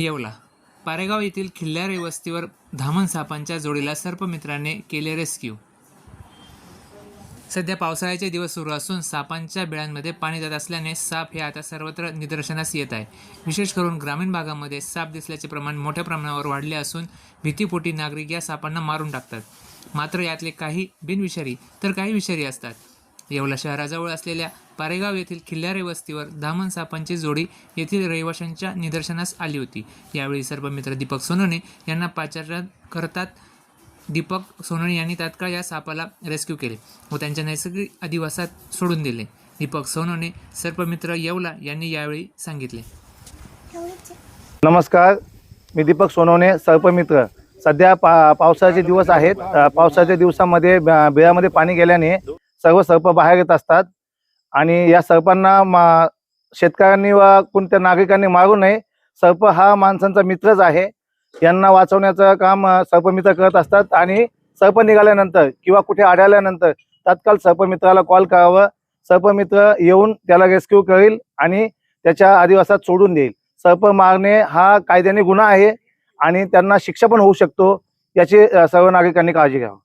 येवला. पारेगाव येथील खिल्लारे वस्तीवर धामण सापांच्या जोडीला सर्पमित्राने केले रेस्क्यू. सध्या पावसाळ्याचे दिवस सुरू असून सापांच्या बिळांमध्ये पाणी जात असल्याने साप हे आता सर्वत्र निदर्शनास येत आहे. विशेष करून ग्रामीण भागामध्ये साप दिसल्याचे प्रमाण मोठ्या प्रमाणावर वाढले असून भीतीपोटी नागरिक या सापांना मारून टाकतात. मात्र यातले काही बिनविषारी तर काही विषारी असतात. येवला शहराजवळ असलेल्या पारेगाव येथील खिल्लारे वस्तीवर धामण सापांची जोडी येथील रहिवाशांच्या निदर्शनास आली होती. यावेळी सर्पमित्र दीपक सोनवणे यांना पाचारण करतात. दीपक सोनवणे यांनी तात्काळ या सापाला रेस्क्यू केले व त्यांच्या नैसर्गिक अधिवासात सोडून दिले. दीपक सोनवणे सर्पमित्र येवला यांनी यावेळी सांगितले. नमस्कार. मी दीपक सोनवणे सर्पमित्र सध्या पा पावसाचे दिवस आहेत. पावसाच्या दिवसामध्ये बिळामध्ये पाणी गेल्याने सर्व सर्प बाहेर येत असतात. आणि या सर्पांना मा शेतकऱ्यांनी व कोणत्या नागरिकांनी मारू नये. सर्प हा माणसांचा मित्रच आहे. यांना वाचवण्याचं काम सर्पमित्र करत असतात. आणि सर्प निघाल्यानंतर किंवा कुठे आढळल्यानंतर तात्काळ सर्पमित्राला कॉल करावं. सर्पमित्र येऊन त्याला रेस्क्यू करेल आणि त्याच्या आदिवासात सोडून देईल. सर्प मारणे हा कायद्याने गुन्हा आहे आणि त्यांना शिक्षा पण होऊ शकतो. याची सर्व नागरिकांनी काळजी घ्यावी.